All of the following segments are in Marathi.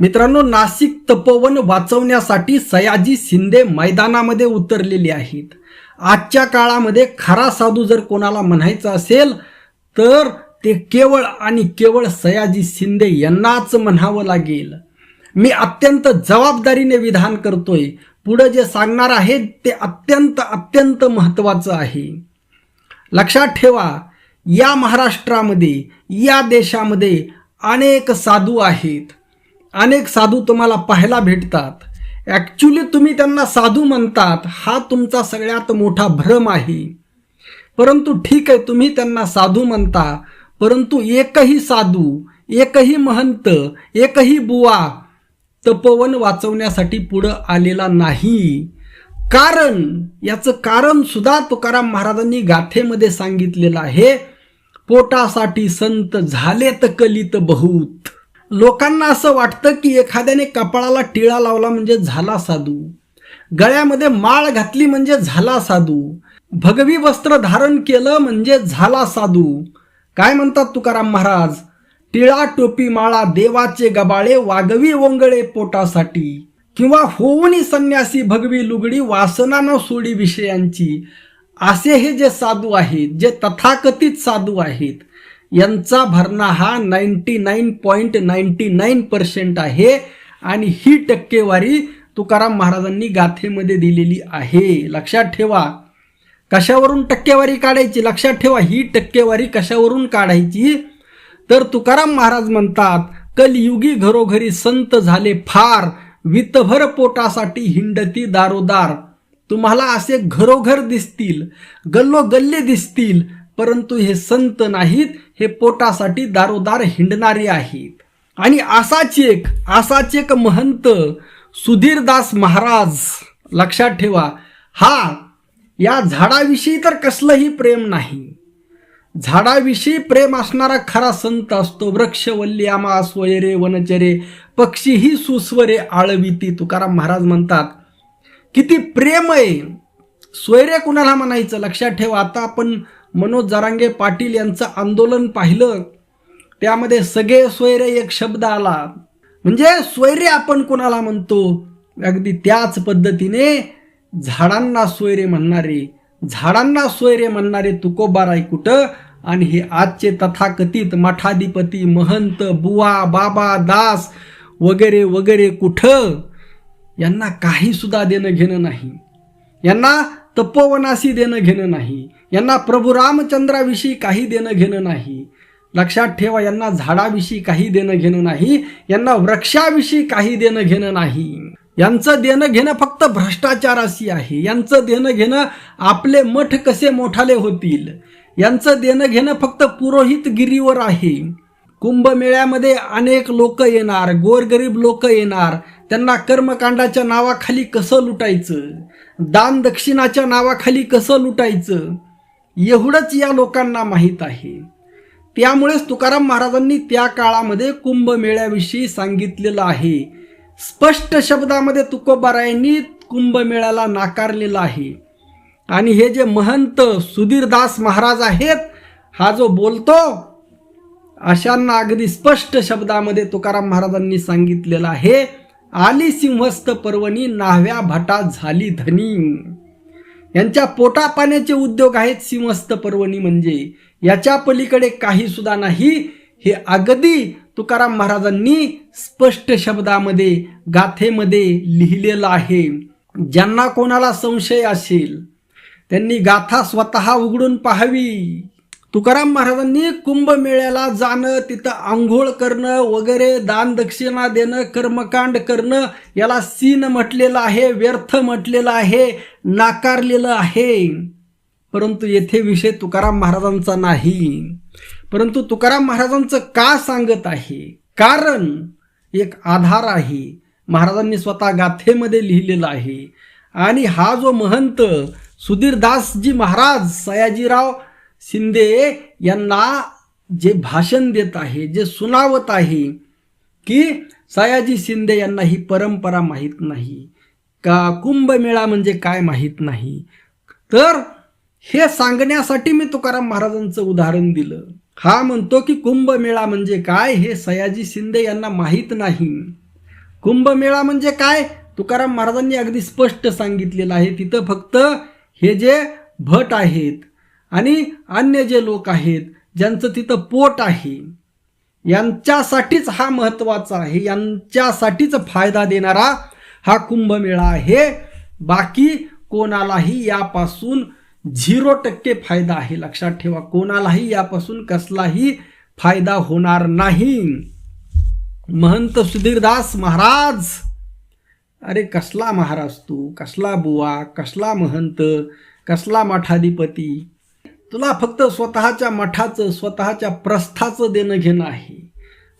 मित्रांनो नाशिक तपोवन वाचवण्यासाठी सयाजी शिंदे मैदानामध्ये उतरलेले आहेत. आजच्या काळामध्ये खरा साधू जर कोणाला म्हणायचं असेल तर ते केवळ आणि केवळ सयाजी शिंदे यांनाच म्हणावं लागेल. मी अत्यंत जबाबदारीने विधान करतोय. पुढं जे सांगणार आहे ते अत्यंत अत्यंत महत्वाचं आहे. लक्षात ठेवा या महाराष्ट्रामध्ये या देशामध्ये अनेक साधू आहेत. अनेक साधू तुम्हाला पाहायला भेटतात. ॲक्च्युली तुम्ही त्यांना साधू म्हणतात हा तुमचा सगळ्यात मोठा भ्रम आहे. परंतु ठीक आहे तुम्ही त्यांना साधू म्हणता परंतु एकही साधू एकही महंत एकही बुवा तपोवन वाचवण्यासाठी पुढं आलेला नाही. कारण याचं कारण सुद्धा तुकाराम महाराजांनी गाथेमध्ये सांगितलेलं आहे पोटासाठी संत झालेत कलित बहुत. लोकांना असं वाटतं की एखाद्याने कपाळाला टिळा लावला म्हणजे झाला साधू. गळ्यामध्ये माळ घातली म्हणजे झाला साधू. भगवी वस्त्र धारण केलं म्हणजे झाला साधू. काय म्हणतात तुकाराम महाराज? टिळा टोपी माळा देवाचे गबाळे वागवी ओंगळे पोटासाठी. किंवा होऊनी संन्यासी भगवी लुगडी वासना न सोडी विषयांची. असे हे जे साधू आहेत जे तथाकथित साधू आहेत यांचा भरणा हा ninety nine point ninety nine percent आहे आणि ही टक्केवारी तुकाराम महाराजांनी गाथेमध्ये दिलेली आहे. लक्षात ठेवा. कशावरून टक्केवारी काढायची? लक्षात ठेवा ही टक्केवारी कशावरून काढायची? तर तुकाराम महाराज म्हणतात कलयुगी घरोघरी संत झाले फार वितभर पोटासाठी हिंडती दारोदार. तुम्हाला असे घरोघर दिसतील गल्लोगल्ले दिसतील परंतु हे संत नाहीत हे पोटासाठी दारोदार हिंडणारे आहेत. आणि असाच एक असाच एक महंत सुधीरदास महाराज लक्षात ठेवा हा या झाडाविषयी तर कसलंही प्रेम नाही. झाडाविषयी प्रेम असणारा खरा संत असतो वृक्ष वल्ल्यामा स्वयरे वनचरे पक्षीही सुस्वरे आळविती. तुकाराम महाराज म्हणतात किती प्रेम आहे. स्वैर्य कुणाला म्हणायचं? लक्षात ठेवा आता आपण मनोज जरांगे पाटील यांचं आंदोलन पाहिलं त्यामध्ये सगळे सोयरे एक शब्द आला. म्हणजे सोयरे आपण कुणाला म्हणतो? अगदी त्याच पद्धतीने झाडांना सोयरे म्हणणारे झाडांना सोयरे म्हणणारे तुकोबाराय कुठं? आणि हे आजचे तथाकथित मठाधिपती महंत बुवा बाबा दास वगैरे वगैरे कुठं? यांना काही सुद्धा देणं घेणं नाही. यांना तपोवनाशी देणं घेणं नाही. यांना प्रभू रामचंद्राविषयी काही देणं घेणं नाही. लक्षात ठेवा यांना झाडाविषयी काही देणं घेणं नाही यांना वृक्षाविषयी काही देणं घेणं नाही. यांचं देणं घेणं फक्त भ्रष्टाचाराशी आहे. यांचं देणं घेणं आपले मठ कसे मोठाले होतील? यांचं देणं घेणं फक्त पुरोहितगिरीवर आहे. कुंभमेळ्यामध्ये अनेक लोक येणार गोरगरीब लोक येणार. त्यांना कर्मकांडाच्या नावाखाली कसं लुटायचं? दान दक्षिणाच्या नावाखाली कसं लुटायचं? एवढंच या लोकांना माहीत आहे. त्यामुळेच तुकाराम महाराजांनी त्या काळामध्ये कुंभमेळ्याविषयी सांगितलेलं आहे. स्पष्ट शब्दामध्ये तुकोबारायांनी कुंभमेळ्याला नाकारलेलं आहे. आणि हे जे महंत सुधीरदास महाराज आहेत हा जो बोलतो अशांना अगदी स्पष्ट शब्दामध्ये तुकाराम महाराजांनी सांगितलेलं आहे. आली सिंहस्थ पर्वणी नाव्या भटा झाली धनी. यांच्या पोटापाण्याचे उद्योग आहेत सिंहस्थ पर्वणी म्हणजे. याच्या पलीकडे काही सुद्धा नाही. हे अगदी तुकाराम महाराजांनी स्पष्ट शब्दामध्ये गाथेमध्ये लिहिलेलं आहे. ज्यांना कोणाला संशय असेल त्यांनी गाथा स्वतः उघडून पाहावी. तुकाराम महाराजांनी कुंभमेळ्याला जाणं तिथं आंघोळ करणं वगैरे दान दक्षिणा देणं कर्मकांड करणं याला सीन म्हटलेलं आहे व्यर्थ म्हटलेलं आहे नाकारलेलं आहे. परंतु येथे विषय तुकाराम महाराजांचा नाही. परंतु तुकाराम महाराजांचं का सांगत आहे? कारण एक आधार आहे. महाराजांनी स्वतः गाथेमध्ये लिहिलेलं आहे. आणि हा जो महंत सुधीरदासजी महाराज सयाजीराव शिंदे यांना जे भाषण देत आहे जे सुनावत आहे की सयाजी शिंदे यांना ही परंपरा माहीत नाही. का कुंभमेळा म्हणजे काय माहीत नाही? तर हे सांगण्यासाठी मी तुकाराम महाराजांचं उदाहरण दिलं. हा म्हणतो की कुंभमेळा म्हणजे काय हे सयाजी शिंदे यांना माहीत नाही. कुंभमेळा म्हणजे काय? तुकाराम महाराजांनी अगदी स्पष्ट सांगितलेलं आहे. तिथं फक्त हे जे भट आहेत आणि अन्य जे लोक आहेत ज्यांचं तिथं पोट आहे यांच्यासाठीच हा महत्त्वाचा आहे यांच्यासाठीच फायदा देणारा हा कुंभमेळा आहे. बाकी कोणालाही यापासून झिरो टक्के फायदा आहे. लक्षात ठेवा कोणालाही यापासून कसलाही फायदा होणार नाही. महंत सुधीरदास महाराज. अरे कसला महाराज तू कसला बुवा कसला महंत कसला मठाधिपती तुला फक्त स्वतःच्या मठाचं स्वतःच्या प्रस्थाचं देणं घेणं आहे.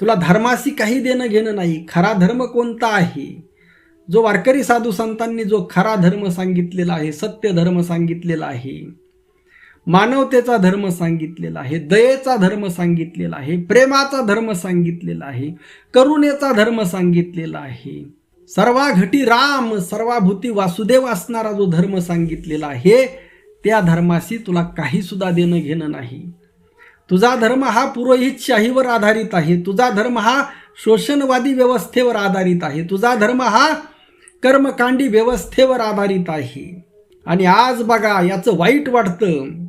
तुला धर्माशी काही देणं घेणं नाही. खरा धर्म कोणता आहे? जो वारकरी साधू संतांनी जो खरा धर्म सांगितलेला आहे सत्य धर्म सांगितलेला आहे मानवतेचा धर्म सांगितलेला आहे दयेचा धर्म सांगितलेला आहे प्रेमाचा धर्म सांगितलेला आहे करुणेचा धर्म सांगितलेला आहे सर्वाघटी राम सर्वाभूती वासुदेव असणारा जो धर्म सांगितलेला आहे त्या धर्माशी तुला काही सुद्धा देणं घेणं नाही. तुझा धर्म हा पुरोहितशाहीवर आधारित आहे. तुझा धर्म हा शोषणवादी व्यवस्थेवर आधारित आहे. तुझा धर्म हा कर्मकांडी व्यवस्थेवर आधारित आहे. आणि आज बघा याचं वाईट वाटतं.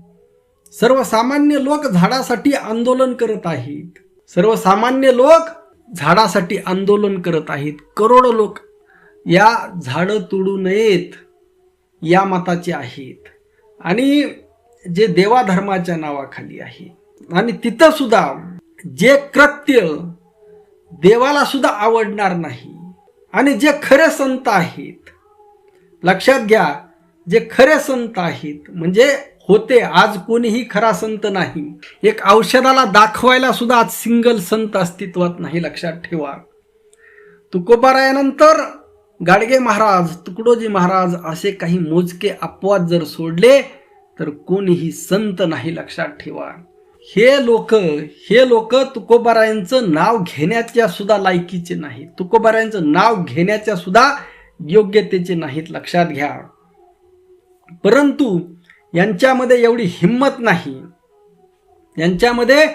सर्वसामान्य लोक झाडासाठी आंदोलन करत आहेत. सर्वसामान्य लोक झाडासाठी आंदोलन करत आहेत. करोडो लोक या झाडं तोडू नयेत या मताचे आहेत. आणि जे देवाधर्माच्या नावाखाली आहे. आणि तिथं सुद्धा जे कृत्य देवाला सुद्धा आवडणार नाही आणि जे खरे संत आहेत लक्षात घ्या जे खरे संत आहेत म्हणजे होते आज कोणीही खरा संत नाही. एक औषधाला दाखवायला सुद्धा आज सिंगल संत अस्तित्वात नाही लक्षात ठेवा. तुकोबारायानंतर गाडगे महाराज तुकडोजी महाराज असे काही मोजके अपवाद जर सोडले तर कोणीही संत नाही लक्षात ठेवा. हे लोक हे लोक तुकोबारायांचं नाव घेण्याच्या सुद्धा लायकीचे नाही तुकोबारायांचं नाव घेण्याच्या सुद्धा योग्यतेचे नाहीत लक्षात घ्या. परंतु यांच्यामध्ये एवढी हिंमत नाही. यांच्यामध्ये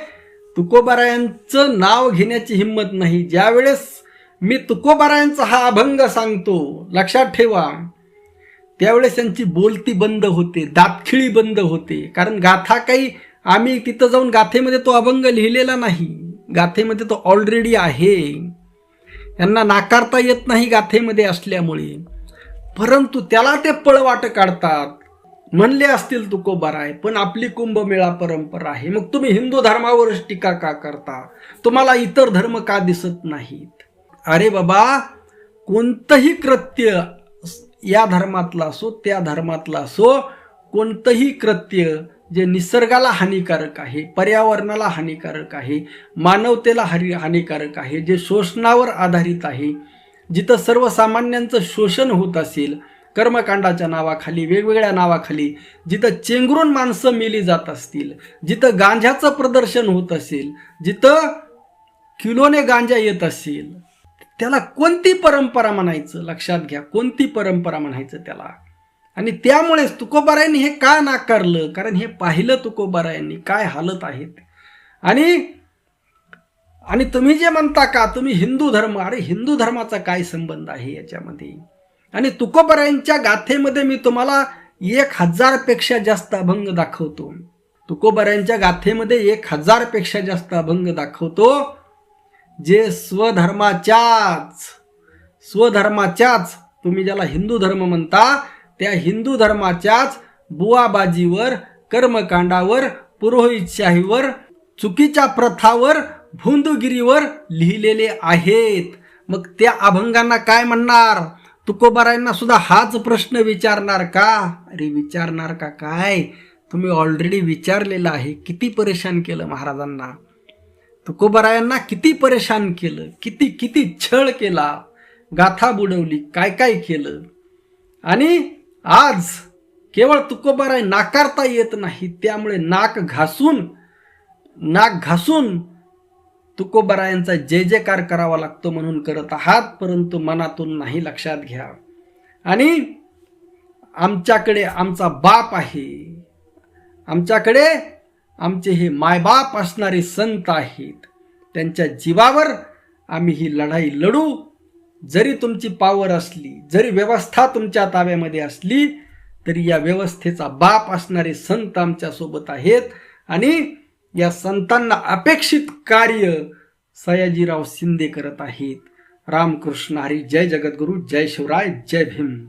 तुकोबारायांचं नाव घेण्याची हिंमत नाही. ज्यावेळेस मी तुकोबारायांचा हा अभंग सांगतो. लक्षात ठेवा. त्यावेळेस त्यांची बोलती बंद होते दातखिळी बंद होते. कारण गाथा काही आम्ही तिथं जाऊन गाथेमध्ये तो अभंग लिहिलेला नाही. गाथेमध्ये तो ऑलरेडी आहे. यांना नाकारता येत नाही गाथेमध्ये असल्यामुळे. परंतु त्याला ते पळवाट काढतात. म्हणले असतील तुकोबाराय पण आपली कुंभमेळा परंपरा आहे. मग तुम्ही हिंदू धर्मावरच टीका का करता? तुम्हाला इतर धर्म का दिसत नाहीत? अरे बाबा कोणतंही कृत्य या धर्मातला असो त्या धर्मातला असो कोणतंही कृत्य जे निसर्गाला हानिकारक आहे पर्यावरणाला हानिकारक आहे मानवतेला हरि हानिकारक आहे जे शोषणावर आधारित आहे जिथं सर्वसामान्यांचं शोषण होत असेल कर्मकांडाच्या नावाखाली वेगवेगळ्या नावाखाली जिथं चेंगरून माणसं मेली जात असतील जिथं गांजाचं प्रदर्शन होत असेल जिथं किलोने गांजा येत असेल त्याला कोणती परंपरा म्हणायचं? लक्षात घ्या कोणती परंपरा म्हणायचं त्याला? आणि त्यामुळेच तुकोबारायांनी हे का नाकारलं? कारण हे पाहिलं तुकोबारायांनी काय हालत आहेत. आणि आणि तुम्ही जे म्हणता का तुम्ही हिंदू धर्म अरे हिंदू धर्माचा काय संबंध आहे याच्यामध्ये? आणि तुकोबारायांच्या गाथेमध्ये मी तुम्हाला एक हजारपेक्षा जास्त अभंग दाखवतो. तुकोबारायांच्या गाथेमध्ये एक हजारपेक्षा जास्त अभंग दाखवतो. जे स्वधर्माच्याच स्वधर्माच्याच तुम्ही ज्याला हिंदू धर्म म्हणता त्या हिंदू धर्माच्याच बुवाबाजीवर कर्मकांडावर पुरोहितशाहीवर चुकीच्या प्रथावर भुंदगिरीवर लिहिलेले आहेत. मग त्या अभंगांना काय म्हणणार? तुकोबारायांना सुद्धा हाच प्रश्न विचारणार का? अरे विचारणार का काय? तुम्ही ऑलरेडी विचारलेला आहे. किती परेशान केलं महाराजांना. तुकोबारायांना किती परेशान केलं किती किती छळ केला गाथा बुडवली काय काय केलं? आणि आज केवळ तुकोबाराय नाकारता येत नाही त्यामुळे नाक घासून नाक घासून तुकोबरायांचा जय जयकार करावा लागतो म्हणून करत आहात परंतु मनातून नाही लक्षात घ्या. आणि आमच्याकडे आमचा बाप आहे. आमच्याकडे आमचे हे मायबाप असणारे संत आहेत. त्यांच्या जीवावर आम्ही ही लढाई लढू. जरी तुमची पावर असली जरी व्यवस्था तुमच्या ताब्यामध्ये असली तरी या व्यवस्थेचा बाप असणारे संत आमच्यासोबत आहेत. आणि या संतांना अपेक्षित कार्य सयाजीराव शिंदे करत आहेत. रामकृष्ण हरी जय जगद्गुरू जय शिवराय जय भीम.